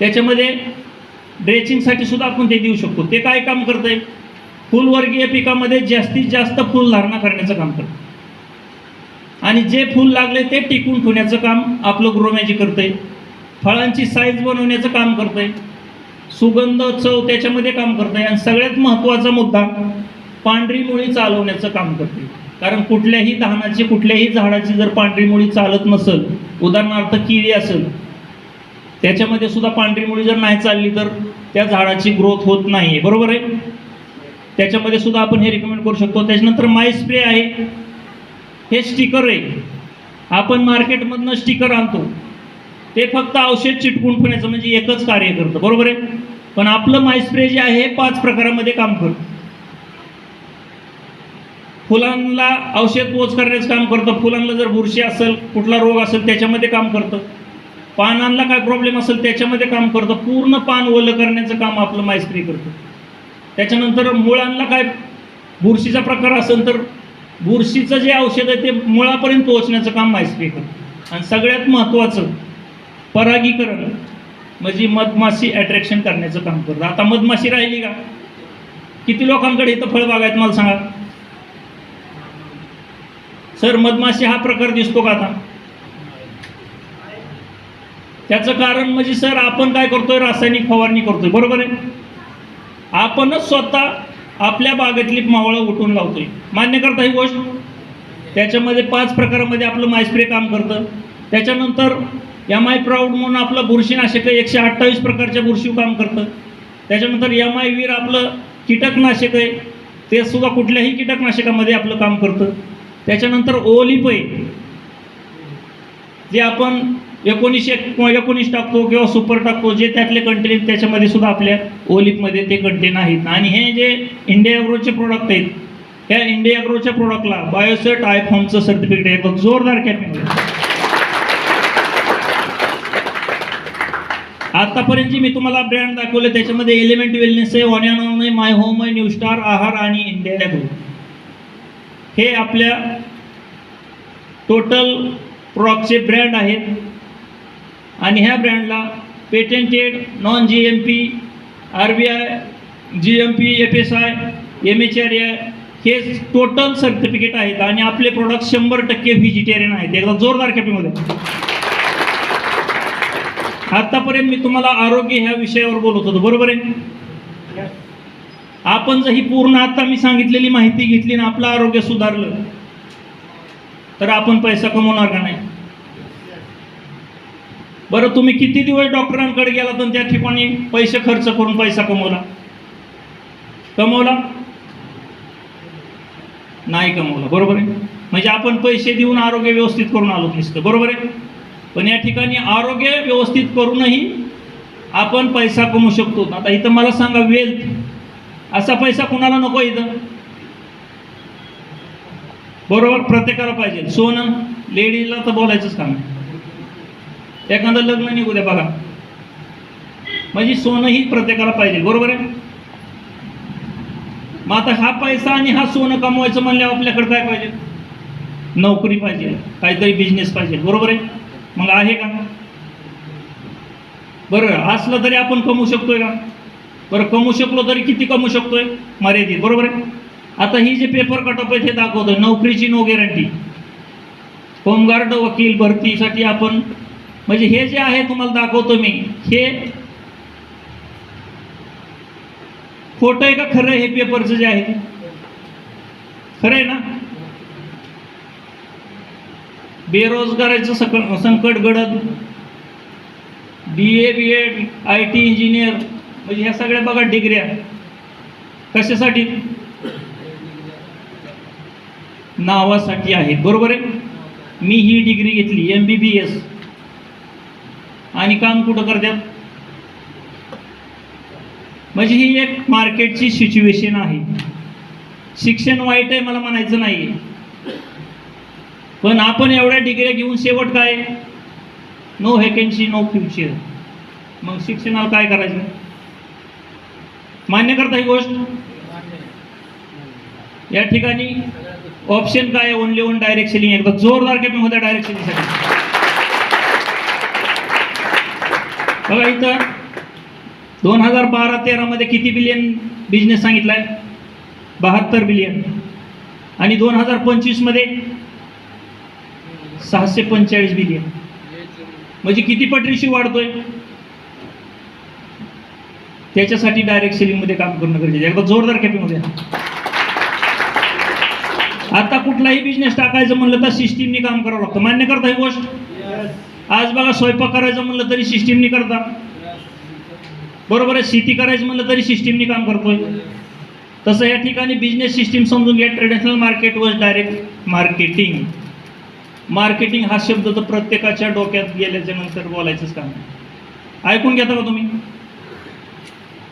त्याच्यामध्ये ड्रेचिंगसाठी सुद्धा आपण ते देऊ शकतो. ते काय काम करतंय? फुलवर्गीय पिकामध्ये जास्तीत जास्त फुल धारणा करण्याचं काम करतं आणि जे फुल लागले ते टिकून ठेवण्याचं काम आपलं ग्रोमॅजिक करतंय. फळांची साईज बनवण्याचं काम करतंय. सुगंध चव त्याच्यामध्ये काम करतंय. आणि सगळ्यात महत्त्वाचा मुद्दा पांढरी मुळी चालवण्याचं काम करते कारण कुठल्याही धानाची कुठल्याही झाडाची जर पांढरी मुळी चालत नसेल उदाहरणार्थ किळी असेल त्याच्यामध्ये सुद्धा पांढरी मुळी जर नाही चालली तर त्या झाडाची ग्रोथ होत नाही बरोबर आहे? त्याच्यामध्ये सुद्धा आपण हे रिकमेंड करू शकतो. त्याच्यानंतर माय स्प्रे आहे. हे स्टिकर आहे. आपण मार्केटमधनं स्टिकर आणतो. ते फक्त औषध चिटकून ठेवण्याचं म्हणजे एकच कार्य करतं. बरोबर आहे? पण आपलं माय स्प्रे जे आहे हे पाच प्रकारामध्ये काम करतं. फुलांना औषध पोच करण्याचं काम करतं. फुलांना जर बुरशी असेल कुठला रोग असेल त्याच्यामध्ये काम करतं. पानांना काय प्रॉब्लेम असेल त्याच्यामध्ये काम करतं. पूर्ण पान ओलं करण्याचं काम आपलं मायस्प्रे करतं. त्याच्यानंतर मुळांना काय बुरशीचा प्रकार असेल तर बुरशीचं जे औषध आहे ते मुळापर्यंत पोहोचण्याचं काम मायस्प्रे करतं. आणि सगळ्यात महत्त्वाचं परागीकरण म्हणजे मधमाशी अट्रॅक्शन करण्याचं काम करतं. आता मधमाशी राहिली का? किती लोकांकडे इथं फळबाग आहेत मला सांगा. सर मधमाशी हा प्रकार दिसतो का आता? त्याचं कारण म्हणजे सर आपण काय करतोय? रासायनिक फवारणी करतोय. बरोबर आहे? आपणच स्वतः आपल्या बागेतली मावळं उठून लावतोय. मान्य करता ही गोष्ट? त्याच्यामध्ये पाच प्रकारामध्ये आपलं मायस्प्रे काम करतं. त्याच्यानंतर एम आय प्राऊड म्हणून आपलं बुरशीनाशक आहे एकशे अठ्ठावीस प्रकारच्या बुरशी काम करतं. त्याच्यानंतर एम आय वीर आपलं कीटकनाशक आहे. ते सुद्धा कुठल्याही कीटकनाशकामध्ये आपलं काम करतं. त्याच्यानंतर ओलिप आहे. जे आपण एकोणीसशे एकोणीस टाकतो किंवा सुपर टाकतो जे त्यातले कंटेन त्याच्यामध्ये सुद्धा आपल्या ओलिपमध्ये ते कंटेन आहेत. आणि हे जे इंडिया ॲग्रोचे प्रोडक्ट आहेत त्या इंडिया अग्रोच्या प्रोडक्टला बायोसेट आयफॉर्मचं सर्टिफिकेट आहे. एक जोरदार कॅपिंग आतापर्यंत मी तुम्हाला ब्रँड दाखवले त्याच्यामध्ये एलिमेंट वेलनेस आहे ऑनॅन आहे माय होम आहे न्यू स्टार आहार आणि इंडिया अग्रो हे आपल्या टोटल प्रॉडक्टचे ब्रँड आहेत. आणि ह्या ब्रँडला patented non G M P R B I G M P F S I M H R I हे टोटल सर्टिफिकेट आहेत आणि आपले प्रोडक्ट शंभर टक्के व्हेजिटेरियन आहेत. एकदा जोरदार कॅपीमध्ये आतापर्यंत मी तुम्हाला आरोग्य ह्या विषयावर बोलत होतो. बरोबर आहे? आपण जर ही पूर्ण आता मी सांगितलेली माहिती घेतली ना आपलं आरोग्य सुधारलं तर आपण पैसा कमवणार का नाही? बरं तुम्ही किती दिवस डॉक्टरांकडे गेला तर त्या ठिकाणी पैसे खर्च करून पैसा कमवला? कमवला? नाही कमवला. बरोबर आहे? म्हणजे आपण पैसे देऊन आरोग्य व्यवस्थित करून आलो नसतं. बरोबर आहे? पण या ठिकाणी आरोग्य व्यवस्थित करूनही आपण पैसा कमवू शकतो. आता इथं मला सांगा वेल्थ असा पैसा कुणाला नको इथं? बरोबर? प्रत्येकाला पाहिजे. सोनं लेडीजला तर बोलायचंच काम आहे. एखादं लग्न निघू द्या बघा म्हणजे सोनं ही प्रत्येकाला पाहिजे बरोबर आहे? मग आता हा पैसा आणि हा सोनं कमवायचं म्हणल्यावर आपल्याकडे काय पाहिजे? नोकरी पाहिजे काहीतरी बिझनेस पाहिजे बरोबर आहे? मग आहे का? बरं असलं तरी आपण कमवू शकतोय का? बरं कमवू शकलो तरी किती कमवू शकतोय? मर्यादित बरोबर आहे? आता ही जे पेपर कटअप आहे ते दाखवतोय नोकरीची नो गॅरंटी होमगार्ड वकील भरतीसाठी आपण म्हणजे हे जे आहे तुम्हाला दाखवतो मी. हे खोटं आहे का खरं हे पेपरचं जे आहे ते? खरं आहे ना? बेरोजगाराचं सक संकट घडत. B A B Ed I T engineer म्हणजे ह्या सगळ्या बघा डिग्र्या कशासाठी? नावासाठी आहेत. बरोबर आहे? मी ही डिग्री घेतली एम बी बी एस आणि काम कुठं करतात म्हणजे ही एक मार्केटची सिच्युएशन आहे. शिक्षण वाईट आहे मला म्हणायचं नाही पण आपण एवढ्या डिग्र्या घेऊन शेवट काय? नो व्हॅकन्सी नो फ्युचर मग शिक्षणाला काय करायचं? मान्य करता ही गोष्ट? या ठिकाणी ऑप्शन काय ओनली ओन डायरेक्ट सेलिंग एकदा जोरदार कॅपिंग होत्या डायरेक्ट सेलिंगसाठी बघा इथं दोन हजार बारा तेरामध्ये किती बिलियन बिझनेस सांगितला आहे बहात्तर बिलियन आणि दोन हजार पंचवीसमध्ये सहाशे पंचेचाळीस बिलियन म्हणजे किती पटरीशी वाढतोय? त्याच्यासाठी डायरेक्ट सेलिंगमध्ये काम करणं गरजेचं आहे. एकदा जोरदार कॅपिंगमध्ये आता कुठलाही बिझनेस टाकायचं म्हणलं तर सिस्टीमने काम करावं लागतं. मान्य करता ही गोष्ट? आज बघा स्वयंपाक करायचं म्हणलं तरी सिस्टीमनी करता. बरोबर आहे शेती करायचं म्हणलं तरी सिस्टीमनी काम करतोय. तसं या ठिकाणी बिझनेस सिस्टीम समजून घ्या ट्रेडिशनल मार्केट व डायरेक्ट मार्केटिंग मार्केटिंग हा शब्द तर प्रत्येकाच्या डोक्यात गेल्याच्यानंतर बोलायचंच काम. ऐकून घेता का तुम्ही?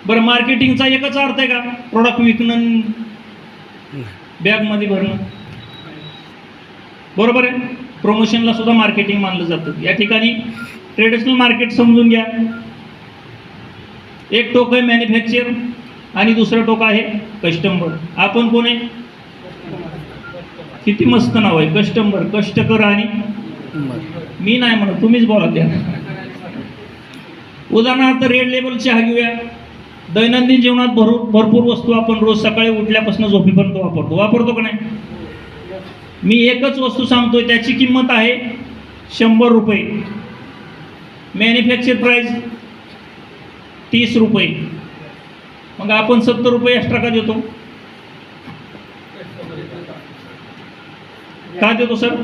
बरं मार्केटिंगचा एकच अर्थ आहे का? प्रोडक्ट विकणं बॅगमध्ये भरणं. बरोबर आहे? प्रमोशनला सुद्धा मार्केटिंग मानलं जातं. या ठिकाणी ट्रेडिशनल मार्केट समजून घ्या. एक टोक आहे मॅन्युफॅक्चर आणि दुसरं टोक आहे कस्टमर आपण कोण आहे? किती मस्त नाव आहे. कस्टमर कष्टकर आणि मी नाही म्हणत तुम्हीच बोला त्या. उदाहरणार्थ रेड लेबल चहा घेऊया. दैनंदिन जीवनात भरू भरपूर वस्तू आपण रोज सकाळी उठल्यापासून झोपेपर्यंत वापरतो. वापरतो का नाही? मी एकच वस्तू सांगतोय त्याची किंमत आहे शंभर रुपये. मॅन्युफॅक्चर प्राईज तीस रुपये. मग आपण सत्तर रुपये एक्स्ट्रा का देतो? का देतो सर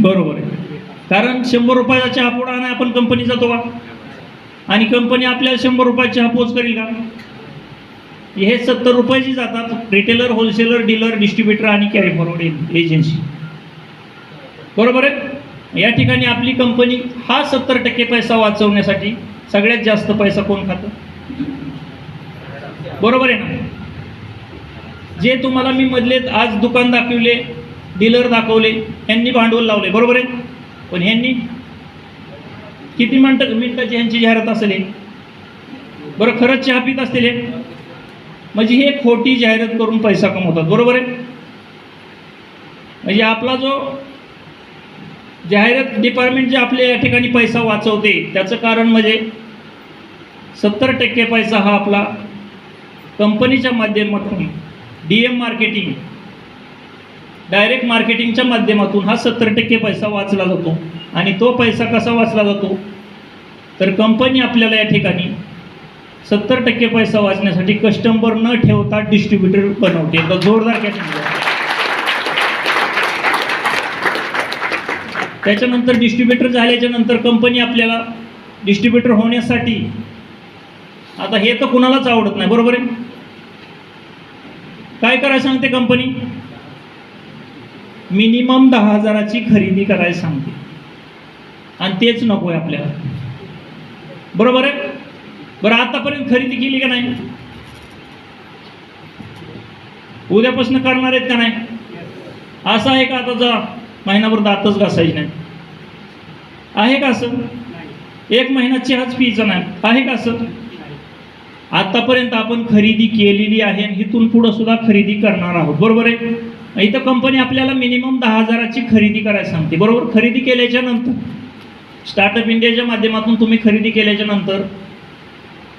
बरोबर आहे. कारण शंभर रुपयाचा चहा पुडा आपण कंपनी जातो का आणि कंपनी आपल्याला शंभर रुपयाचा चहा पोच करेल का? हे सत्तर रुपयाची जातात रिटेलर होलसेलर डीलर डिस्ट्रीब्युटर आणि कॅरी फॉरवर्ड एजन्सी बरोबर आहे? या ठिकाणी आपली कंपनी हा सत्तर टक्के पैसा वाचवण्यासाठी सगळ्यात जास्त पैसा कोण खातं? बरोबर आहे ना? जे तुम्हाला मी मधले आज दुकान दाखवले डीलर दाखवले यांनी भांडवल लावले. बरोबर आहे? पण ह्यांनी किती मिनटं मिनटाची ह्यांची जाहिरात असेल बरं खरंच चहा पित असतील हे? म्हणजे हे खोटी जाहिरात करून पैसा कमवतात. बरोबर आहे? म्हणजे आपला जो जाहिरात डिपार्टमेंट जे आपल्या या ठिकाणी पैसा वाचवते त्याचं कारण म्हणजे सत्तर टक्के पैसा हा आपला कंपनीच्या माध्यमातून डी एम मार्केटिंग डायरेक्ट मार्केटिंगच्या माध्यमातून हा सत्तर टक्के पैसा वाचला जातो. आणि तो पैसा कसा वाचला जातो? तर कंपनी आपल्याला या ठिकाणी सत्तर टक्के पैसा वाचण्यासाठी कस्टमर न ठेवता डिस्ट्रीब्युटर बनवते. एकदा जोरदार कॅटेगरी म्हणजे. त्याच्यानंतर डिस्ट्रीब्युटर झाल्याच्यानंतर कंपनी आपल्याला डिस्ट्रीब्युटर होण्यासाठी आता हे तर कुणालाच आवडत नाही बरोबर आहे? काय करायला सांगते कंपनी मिनिमम दहा हजाराची खरेदी करायला सांगते. आणि तेच नको आहे आपल्याला. बरोबर आहे? बरं आतापर्यंत खरेदी केली का नाही? उद्यापासून करणार आहेत का नाही? असं आहे का आता जा? महिनाभर दातच घासायची नाही आहे का असं? एक महिना चहाच पियचा नाही. आहे का असं? आतापर्यंत आपण खरेदी केलेली आहे आणि इथून पुढं सुद्धा खरेदी करणार आहोत. बरोबर आहे? इथं कंपनी आपल्याला मिनिमम दहा हजाराची खरेदी करायला सांगते. बरोबर? खरेदी केल्याच्यानंतर. स्टार्टअप इंडियाच्या माध्यमातून तुम्ही खरेदी केल्याच्यानंतर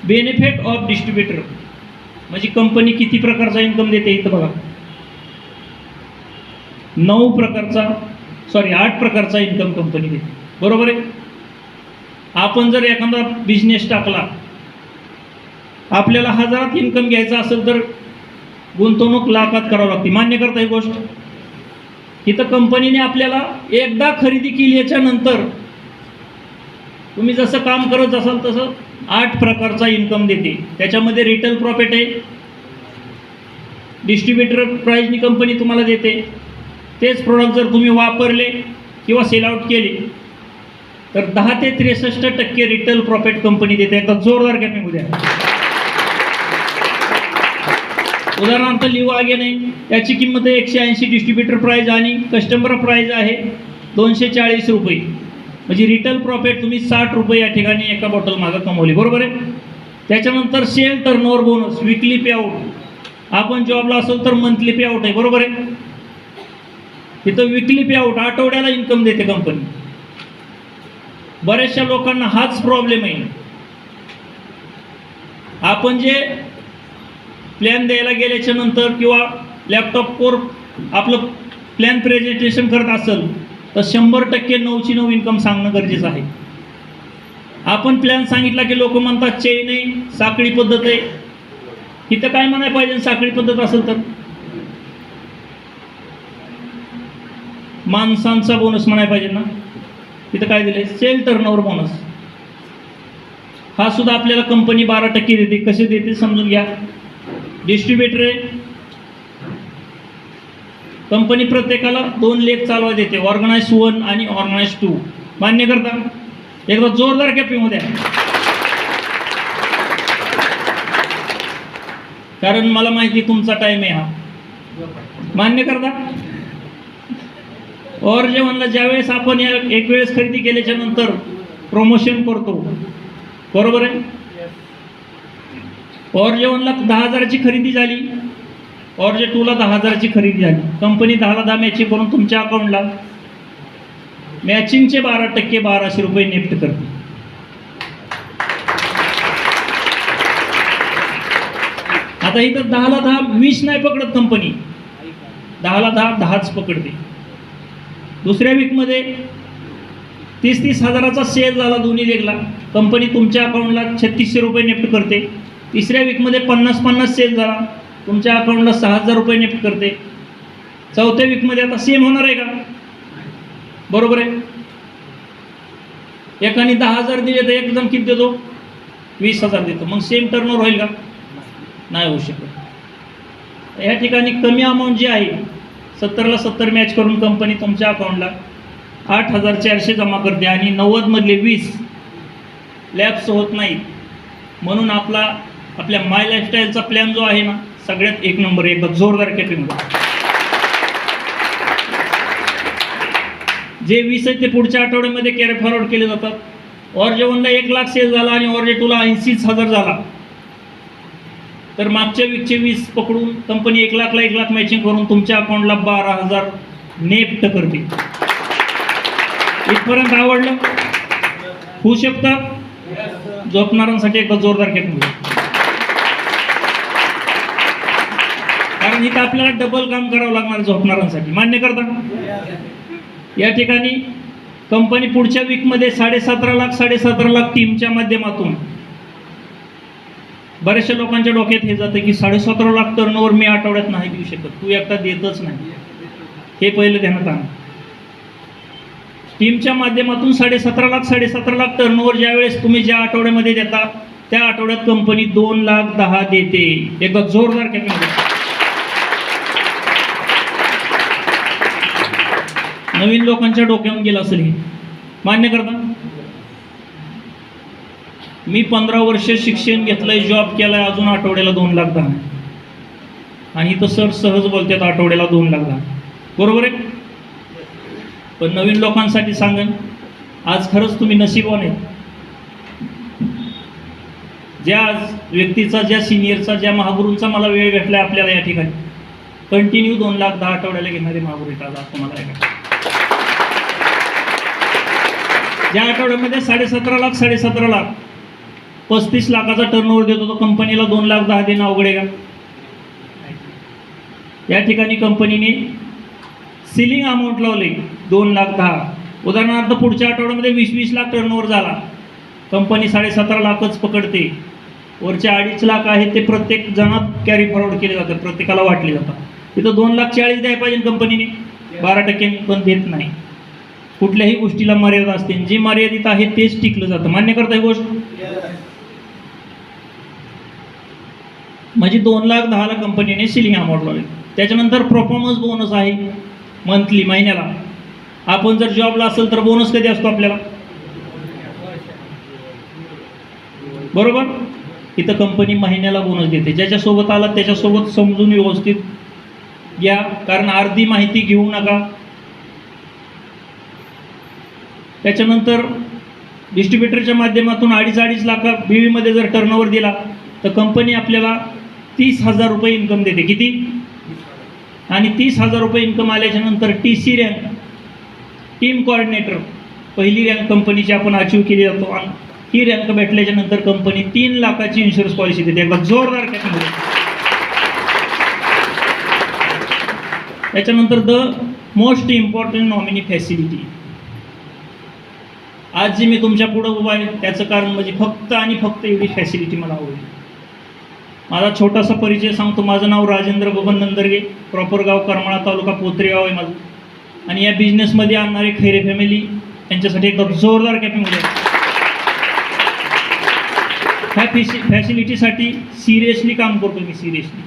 बेनिफिट ऑफ डिस्ट्रीब्युटर म्हणजे कंपनी किती प्रकारचा इन्कम देते इथं बघा. नऊ प्रकारचा सॉरी आठ प्रकारचा इन्कम कंपनी देते. बरोबर आहे? आपण जर एखादा बिझनेस टाकला आपल्याला हजारात इन्कम घ्यायचा असेल तर गुंतवणूक लाखात करावं लागते. मान्य करता ही गोष्ट. इथं कंपनीने आपल्याला एकदा खरेदी केली याच्यानंतर तुम्ही जसं काम करत असाल तसं आठ प्रकारचा इन्कम देते. त्याच्यामध्ये रिटेल प्रॉफिट आहे. डिस्ट्रीब्युटर प्राईजनी कंपनी तुम्हाला देते. तेच प्रोडक्ट जर तुम्ही वापरले किंवा सेल आउट केले तर दहा ते त्रेसष्ट टक्के रिटेल प्रॉफिट कंपनी देते. एकदा जोरदार कॅपिंग उद्या उदाहरणार्थ लिव्ह आगे नाही. त्याची किंमत आहे एकशे ऐंशी डिस्ट्रीब्युटर प्राईज आणि कस्टमर प्राईज आहे दोनशे चाळीस रुपये. म्हणजे रिटेल प्रॉफिट तुम्ही साठ रुपये या ठिकाणी एका बॉटल मागं कमवली बरोबर आहे? त्याच्यानंतर sale turnover bonus weekly pay out आपण जॉबला असेल तर मंथली पे आउट आहे बरोबर आहे? तिथं विकली पे आउट आठवड्याला इन्कम देते कंपनी बऱ्याचशा लोकांना हाच प्रॉब्लेम आहे. आपण जे प्लॅन द्यायला गेल्याच्यानंतर किंवा लॅपटॉपवर आपलं प्लॅन प्रेझेंटेशन करत असेल तर शंभर टक्के नऊची नऊ इन्कम सांगणं गरजेचं आहे. आपण प्लॅन सांगितला की लोक म्हणतात चेन आहे साखळी पद्धत आहे. इथं काय म्हणायला पाहिजे साखळी पद्धत असेल तर? माणसांचा बोनस म्हणायला पाहिजे ना? तिथं काय दिलंय? सेल टर्नओवर बोनस हा सुद्धा आपल्याला कंपनी बारा टक्के देते. कसे देते समजून घ्या. डिस्ट्रीब्युटर आहे. कंपनी प्रत्येकाला दोन लेख चालवा देते. ऑर्गनाइज वन आणि ऑर्गनाइज टू मान्य करता? एकदा जोरदार कॅपिंग द्या. कारण मला माहिती तुमचा टाइम आहे हा. मान्य करता? और जेवणला ज्यावेळेस आपण या एक वेळेस खरेदी केल्याच्यानंतर प्रमोशन करतो. बरोबर आहे? और जेवणला दहा हजाराची खरेदी झाली और जे टूला दहा हजाराची खरेदी झाली. कंपनी दहाला दहा मॅचिंग करून तुमच्या अकाउंटला मॅचिंगचे बारा टक्के बाराशे रुपये नेफ्ट करते आता इथं दहाला दहा वीस नाही पकडत कंपनी दहाला दहा दहाच पकडते. दुसऱ्या वीकमध्ये तीस तीस हजाराचा सेल झाला दोन्ही लेगला कंपनी तुमच्या अकाउंटला छत्तीसशे रुपये नेफ्ट करते. तिसऱ्या वीकमध्ये पन्नास पन्नास सेल झाला. तुमच्या अकाउंटला सहा हजार रुपये निफ्ट करते. चौथ्या वीकमध्ये आता सेम होणार आहे का? बरोबर आहे. एकाने दहा हजार दिले तर एक जण किती देतो? वीस हजार देतो. मग सेम टर्नओवर होईल का? नाही होऊ शकत. या ठिकाणी कमी अमाऊंट जी आहे सत्तरला सत्तर मॅच करून कंपनी तुमच्या अकाउंटला आठ हजार चारशे जमा करते आणि नव्वदमधले वीस लॅब्स होत नाहीत. म्हणून आपला आपल्या माय लाईफस्टाईलचा प्लॅन जो आहे ना सगळ्यात एक नंबर एक जोरदार कॅपिंग जे वीस आहे ते पुढच्या आठवड्यामध्ये कॅरी फॉरवर्ड केले जातात. ऑर्जे वनला एक लाख सेल झाला आणि ऑर्जे टूला ऐंशीच हजार झाला. तर मागच्या वीकचे वीस पकडून कंपनी एक लाखला एक लाख मॅचिंग करून तुमच्या अकाउंटला बारा हजार नेफ्ट करते. इथपर्यंत आवडलं? होऊ शकतं? झोपणाऱ्यांसाठी एक जोरदार कॅपिंग कारण इथं आपल्याला डबल काम करावं लागणार झोपणाऱ्यांसाठी. मान्य करता? या ठिकाणी कंपनी पुढच्या वीकमध्ये साडेसतरा लाख साडेसतरा लाख टीमच्या माध्यमातून बऱ्याचशा लोकांच्या डोक्यात हे जातं की साडेसतरा लाख टर्नओव्हर मी आठवड्यात नाही देऊ शकत. तू एकटा देतच नाही. हे पहिलं ध्यानात आण. टीमच्या माध्यमातून साडेसतरा लाख साडेसतरा लाख टर्नओव्हर ज्यावेळेस तुम्ही ज्या आठवड्यामध्ये देता त्या आठवड्यात कंपनी दोन लाख दहा देते. एकदा जोरदार कॅमेरा नवीन लोकांच्या डोक्यावर गेलं असेल हे. मान्य करता? मी पंधरा वर्ष शिक्षण घेतलंय जॉब केलाय अजून आठवड्याला दोन लाख दहा. आणि इथं सर सहज बोलतात आठवड्याला दोन लाख दहा. बरोबर आहे? पण नवीन लोकांसाठी सांगेन आज खरंच तुम्ही नशीबवान आहे ज्या आज व्यक्तीचा ज्या सिनियरचा ज्या महागुरूंचा मला वेळ भेटला आपल्याला या ठिकाणी. कंटिन्यू दोन लाख दहा आठवड्याला घेणारे महागुरू येतात आज तुम्हाला या आठवड्यामध्ये साडेसतरा लाख साडेसतरा लाख. पस्तीस लाखाचा टर्नओव्हर देतो तो कंपनीला दोन लाख दहा देणं अवघडे का? या ठिकाणी कंपनीने सिलिंग अमाऊंट लावले दोन लाख दहा. उदाहरणार्थ पुढच्या आठवड्यामध्ये वीस वीस लाख टर्नओव्हर झाला. कंपनी साडेसतरा लाखच पकडते. वरचे अडीच लाख आहेत ते प्रत्येक जणात कॅरी फॉरवर्ड केले जातात प्रत्येकाला वाटले जातात. तिथं दोन लाख चाळीस द्यायला पाहिजे कंपनीने बारा टक्क्यांनी पण देत नाही. कुठल्याही गोष्टीला मर्यादा असते. जे मर्यादित आहे तेच टिकलं जातं. मान्य करता ही गोष्ट? म्हणजे दोन लाख दहाला कंपनीने सिलिंग अमाऊंट लावली. त्याच्यानंतर परफॉर्मन्स बोनस आहे मंथली महिन्याला. आपण जर जॉबला असेल तर बोनस कधी असतो आपल्याला? बरोबर? इथं कंपनी महिन्याला बोनस देते. ज्याच्यासोबत आला त्याच्यासोबत समजून व्यवस्थित घ्या. कारण अर्धी माहिती घेऊ नका. त्याच्यानंतर डिस्ट्रीब्युटरच्या माध्यमातून अडीच अडीच लाखा बीवीमध्ये जर टर्नओव्हर दिला तर कंपनी आपल्याला तीस हजार रुपये इन्कम देते. किती? आणि तीस हजार रुपये इन्कम आल्याच्यानंतर T C rank team coordinator पहिली रँक कंपनीची आपण अचीव केली जातो. आणि ही रँक भेटल्याच्या नंतर कंपनी तीन लाखाची इन्शुरन्स पॉलिसी देते. एकदा जोरदार कॅटेगरी त्याच्यानंतर the most important nominee facility आज जी मी तुमच्या पुढं उभा आहे त्याचं कारण म्हणजे फक्त आणि फक्त एवढी फॅसिलिटी मला आवडली. माझा छोटासा परिचय सांगतो. माझं नाव राजेंद्र बबन नंदरगे प्रॉपर गाव करमाळा तालुका पोत्री गाव आहे माझं. आणि या बिझनेसमध्ये आणणारे खैरे फॅमिली यांच्यासाठी एकदम जोरदार कॅपिंग आहे. ह्या फॅसि फॅसिलिटीसाठी सिरियसली काम करतो मी सिरियसली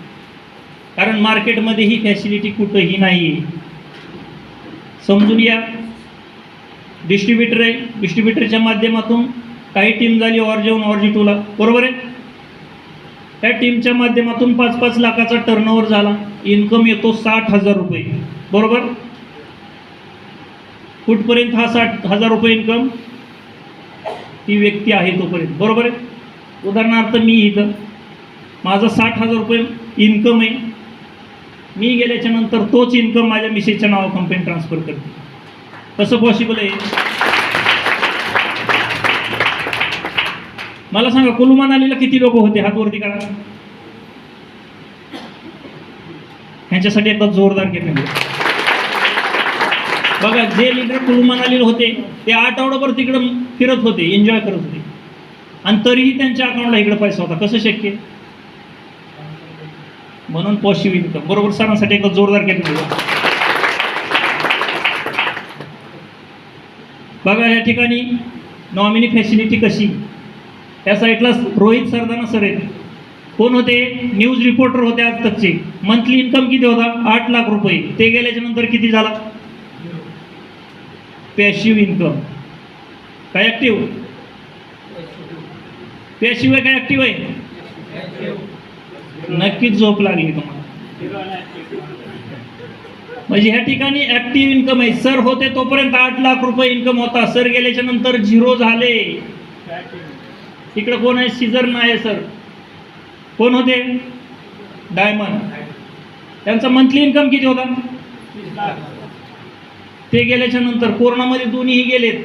कारण मार्केटमध्ये ही फॅसिलिटी कुठंही नाही आहे समजून या डिस्ट्रीब्युटर आहे. डिस्ट्रीब्युटरच्या माध्यमातून काही टीम झाली ऑर्जे वन ऑर्जे टूला बरोबर आहे? त्या टीमच्या माध्यमातून पाच पाच लाखाचा टर्नओव्हर झाला. इन्कम येतो साठ हजार रुपये. बरोबर? कुठपर्यंत हा साठ हजार रुपये इन्कम ती व्यक्ती आहे तोपर्यंत. बरोबर आहे? उदाहरणार्थ मी इथं. माझा साठ हजार रुपये इन्कम आहे. मी गेल्याच्यानंतर तोच इन्कम माझ्या मिसेसच्या नावा कंपनी ट्रान्सफर करते. कसं पॉसिबल आहे? मला सांगा कुलू मनालीला किती लोक होते हातवरती करा? ह्यांच्यासाठी एकदा जोरदार केले बघा जे लिडर कुलू मनालीला होते ते आठवडाभर तिकडं फिरत होते एन्जॉय करत होते. आणि तरीही त्यांच्या अकाउंटला इकडे पैसा होता. कसं शक्य? म्हणून पॉसिबल इन्कम बरोबर सरांसाठी एकदा जोरदार केले बघा या ठिकाणी नॉमिनी फॅसिलिटी कशी? या साईडला रोहित सरदाना सर आहेत. कोण होते? न्यूज रिपोर्टर होते आज तकचे. मंथली इन्कम किती होता? आठ लाख रुपये. ते गेल्याच्यानंतर किती झाला? पॅशिव्ह इन्कम. काय ॲक्टिव्ह पॅशिव्ह आहे काय ॲक्टिव्ह आहे? नक्कीच झोप लागली तुम्हाला. म्हणजे ह्या ठिकाणी ऍक्टिव्ह इन्कम आहे. सर होते तोपर्यंत आठ लाख रुपये इन्कम होता. सर गेल्याच्यानंतर झिरो झाले. इकडे कोण आहे? सीझर नाही सर कोण होते? डायमंड त्यांचा मंथली इन्कम किती होता? ते गेल्याच्यानंतर कोरोनामध्ये दोन्हीही गेलेत.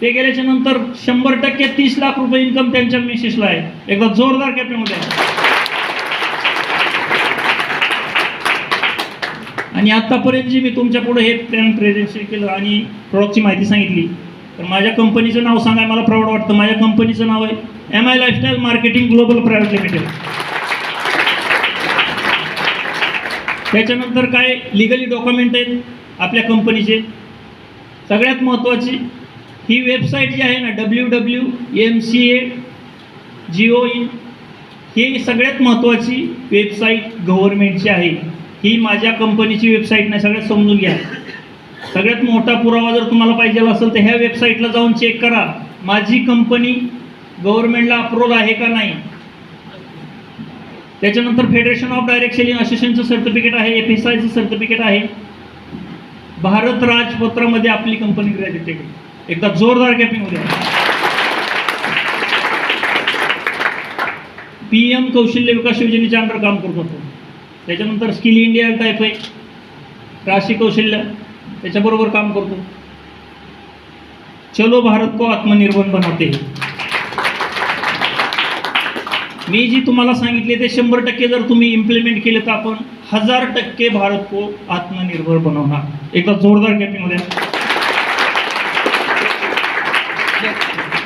ते गेल्याच्यानंतर शंभर टक्के तीस लाख रुपये इन्कम त्यांच्या मिसेसला आहे. एकदा जोरदार कॅपिंगमध्ये आणि आत्तापर्यंत जी मी तुमच्यापुढे हे प्लॅन प्रेझेंटेशन केलं आणि प्रॉडक्टची माहिती सांगितली तर माझ्या कंपनीचं नाव सांगाय मला प्राऊड वाटतं. माझ्या कंपनीचं नाव आहे M I lifestyle marketing global private limited त्याच्यानंतर काय लिगली डॉक्युमेंट आहेत आपल्या कंपनीचे. सगळ्यात महत्त्वाची ही वेबसाईट जी आहे ना W W M C A gov in ही सगळ्यात महत्त्वाची वेबसाईट गव्हर्नमेंटची आहे. ही माझ्या कंपनीची वेबसाईट नाही सगळ्यात समजून घ्या. सगळ्यात मोठा पुरावा जर तुम्हाला पाहिजे असेल तर ह्या वेबसाईटला जाऊन चेक करा. माझी कंपनी गव्हर्नमेंटला अप्रूव्ह आहे का नाही? त्याच्यानंतर फेडरेशन ऑफ डायरेक्ट सेलिंग असोसिएशनचं सर्टिफिकेट आहे एफ एस आयचं सर्टिफिकेट आहे. भारत राजपत्रामध्ये आपली कंपनी ग्रॅज्युएटेड एकदा जोरदार कॅपिंग होत्या पी एम कौशल्य विकास योजनेच्या अंडर काम करत होतो. त्याच्यानंतर स्किल इंडिया टाईप आहे. राशी कौशल्य. त्याच्याबरोबर काम करतो. चलो भारत को आत्मनिर्भर बनवते मी जी तुम्हाला सांगितले ते शंभर टक्के जर तुम्ही इम्प्लिमेंट केले तर आपण हजार टक्के भारत को आत्मनिर्भर बनवणार. एकदा जोरदार कॅपिंगमध्ये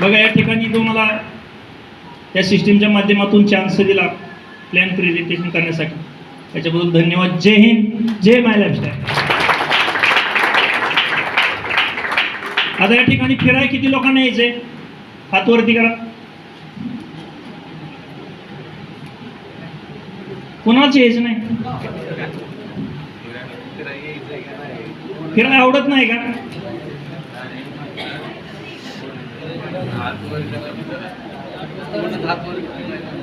बघा या ठिकाणी तुम्हाला त्या सिस्टीमच्या माध्यमातून चान्स दिला प्लॅन प्रेझेंटेशन करण्यासाठी. त्याच्याबद्दल धन्यवाद. जय हिंद. जय माय लाईफस्टाईल आता या ठिकाणी फिराय किती लोकांना यायचंय? हातवरती करा. कोणाच यायचं नाही? फिरायला आवडत नाही का?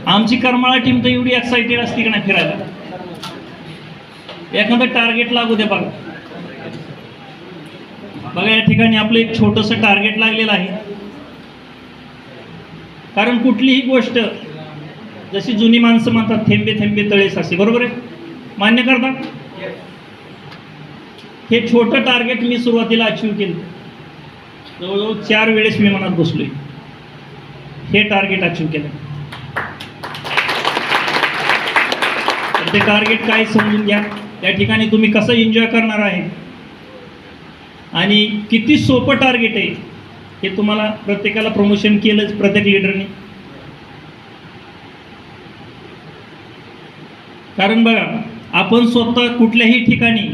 आमची करमाळा टीम तर एवढी एक्साइटेड असते का नाही फिरायला? एखादं टार्गेट लागू दे बघा. बघा या ठिकाणी आपलं एक छोटंसं टार्गेट लागलेलं आहे. कारण कुठलीही गोष्ट जशी जुनी माणसं म्हणतात थेंबे थेंबे तळे असे बरोबर आहे? मान्य करता? हे छोटं टार्गेट मी सुरुवातीला अचीव केलं. जवळजवळ चार वेळेस मी मनात बसलोय. हे टार्गेट अचीव केलं. ते टार्गेट काय समजून घ्या. त्या ठिकाणी तुम्ही कसं एन्जॉय करणार आहे? आणि किती सोपं टार्गेट आहे हे तुम्हाला प्रत्येकाला प्रमोशन केलंच प्रत्येक लिडरने कारण बघा आपण स्वतः कुठल्याही ठिकाणी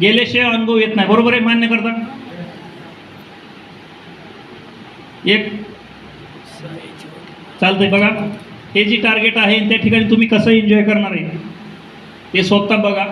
गेल्याशिवाय अनुभव येत नाही. बरोबर आहे मान्य करता? एक चालतंय बघा. हे जी टार्गेट आहे त्या ठिकाणी तुम्ही कसं एन्जॉय करणार आहे? ते स्वतः बघा.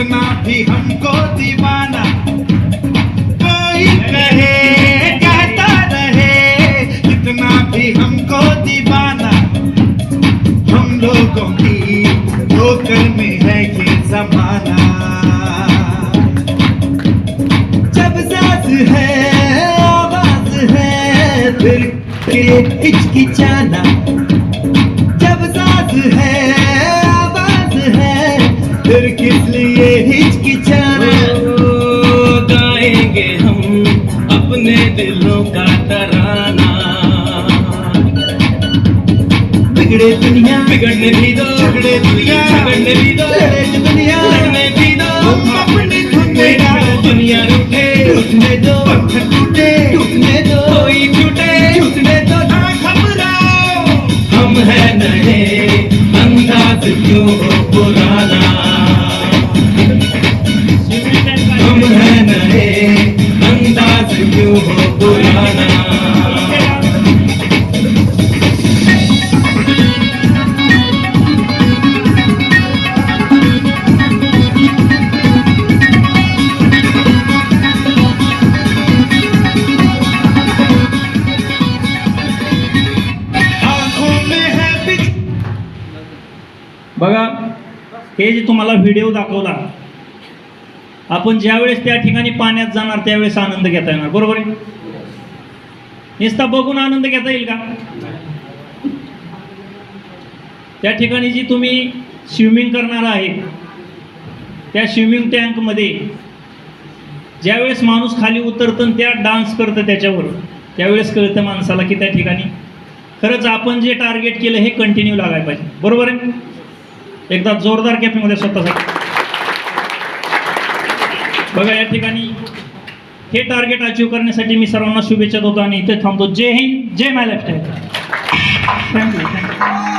कितना भी हमको दीवाना। कोई कहे, कहता रहे कितना भी हमको दीवाना। हम लोगों की ठोकर में है ये जमाना। जब साज है, आवाज़ है, फिर के हिचकिचाना बिगड़ने भी दो। झगड़े दुनिया। बिगड़ने भी दो। दुनिया। लड़ने भी दो। अपने धुन दुनिया रूठे। टूटने दो। पत्थर टूटे। टूटने दो। कोई छूटे। टूटने दो। ना घबराओ। हम है नए बघा हे जे तुम्हाला व्हिडिओ दाखवला आपण ज्यावेळेस त्या ठिकाणी पाण्यात जाणार त्यावेळेस आनंद घेता येणार बरोबर आहे? नुसता बघून आनंद घेता येईल का? त्या ठिकाणी जी तुम्ही स्विमिंग करणार आहे त्या स्विमिंग टँकमध्ये ज्यावेळेस माणूस खाली उतरतं आणि त्या डान्स करतं त्याच्यावर त्यावेळेस कळतं माणसाला की त्या ठिकाणी खरंच आपण जे टार्गेट केलं हे कंटिन्यू लागायला पाहिजे बरोबर आहे? एकदा जोरदार कॅपिंगमध्ये स्वतःसाठी. बघा या ठिकाणी हे टार्गेट अचीव करण्यासाठी मी सर्वांना शुभेच्छा देतो आणि इथे थांबतो. जय हिंद जय my lifestyle thank you thank you